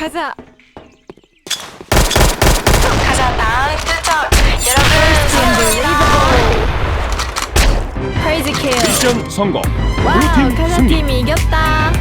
가자. 가자 다음 투척 여러분 크레이지 킬. 미션 성공. 와우, 블루팀 카사 승리. 팀이 이겼다.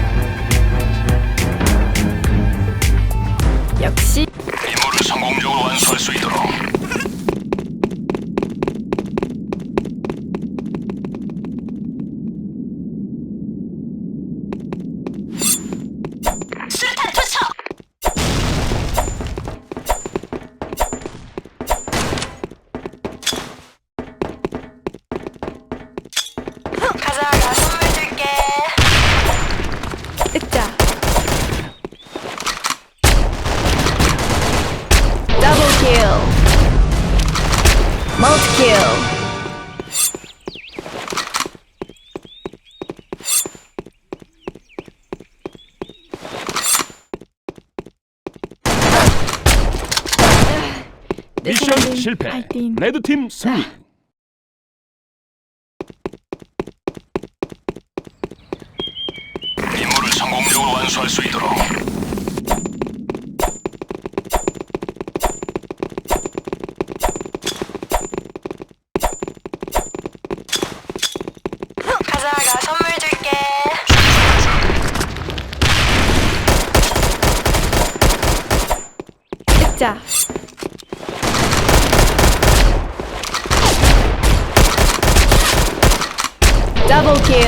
킬. 내 미션 실패. 파이팅. 레드팀 승리. 임무를 성공적으로 완수할 수 있도록. 가자 나 선물 줄게 으짜. 더블 킬.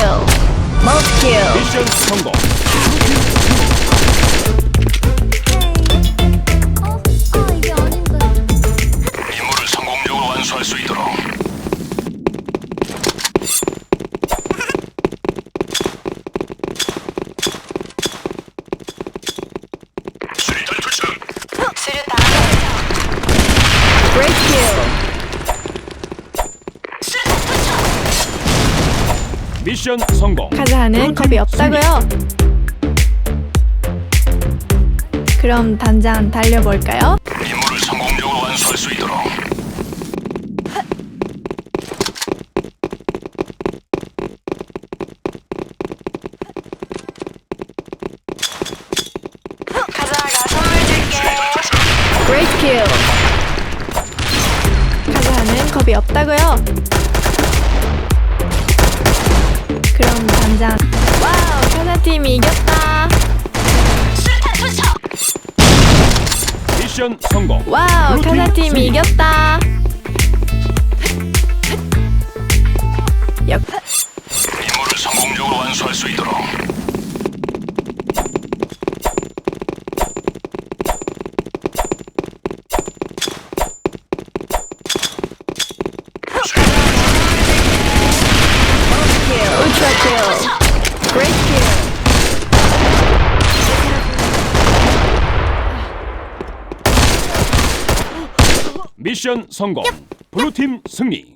멀티 킬. 미션 성공. 미션 성공. 카자하는 겁이 없다고요. 그럼 단장 달려볼까요? 임무를 성공적으로 완수할 수 있도록. 가자 나 선물 줄게 브레이크 킬. 겁이 없다고요. 그럼 단장. 와우, 카자 팀이 이겼다. 미션 성공. 와우, 블루팀 카자 팀이 승리. 이겼다. 미션 성공. 블루팀 승리.